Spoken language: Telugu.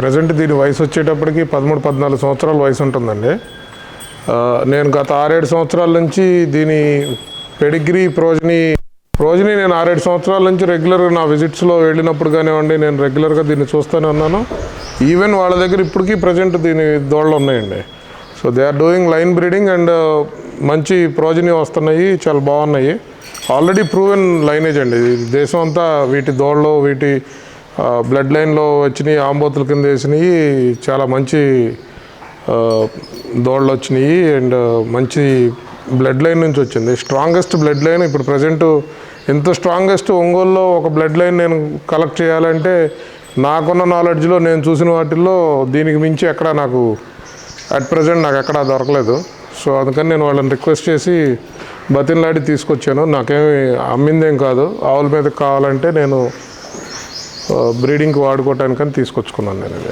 ప్రజెంట్ దీని వయసు వచ్చేటప్పటికి పదమూడు పద్నాలుగు సంవత్సరాల వయసు ఉంటుందండి. నేను గత ఆరేడు సంవత్సరాల నుంచి దీని పెడిగ్రీ ప్రోజని ప్రోజని నేను ఆరేడు సంవత్సరాల నుంచి రెగ్యులర్గా నా విజిట్స్లో వెళ్ళినప్పుడు కానివ్వండి నేను రెగ్యులర్గా దీన్ని చూస్తూనే ఉన్నాను. ఈవెన్ వాళ్ళ దగ్గర ఇప్పటికీ ప్రజెంట్ దీని దోళ్ళు ఉన్నాయండి. So they are doing line breeding and మంచి ప్రోజని వస్తున్నాయి చాలా బాగున్నాయి. ఆల్రెడీ ప్రూవెన్ లైనేజ్ అండి. దేశం అంతా వీటి దోళ్ళు వీటి బ్లడ్ లైన్లో వచ్చినాయి ఆంబోతుల కింద వేసినాయి చాలా మంచి దోళ్ళు వచ్చినాయి అండ్ మంచి బ్లడ్ లైన్ నుంచి వచ్చింది. స్ట్రాంగెస్ట్ బ్లడ్ లైన్ ఇప్పుడు ప్రజెంట్ ఎంత స్ట్రాంగెస్ట్ ఒంగోలులో ఒక బ్లడ్ లైన్ నేను కలెక్ట్ చేయాలంటే నాకున్న నాలెడ్జ్లో నేను చూసిన వాటిల్లో దీనికి మించి ఎక్కడ నాకు అట్ ప్రజెంట్ నాకు ఎక్కడ దొరకలేదు. సో అందుకని నేను వాళ్ళని రిక్వెస్ట్ చేసి బతిన్లాడి తీసుకొచ్చాను. నాకేమి అమ్మిందేం కాదు. ఆవుల మీద కావాలంటే నేను బ్రీడింగ్కి వాడుకోవటానికని తీసుకొచ్చుకున్నాను నేను ఇది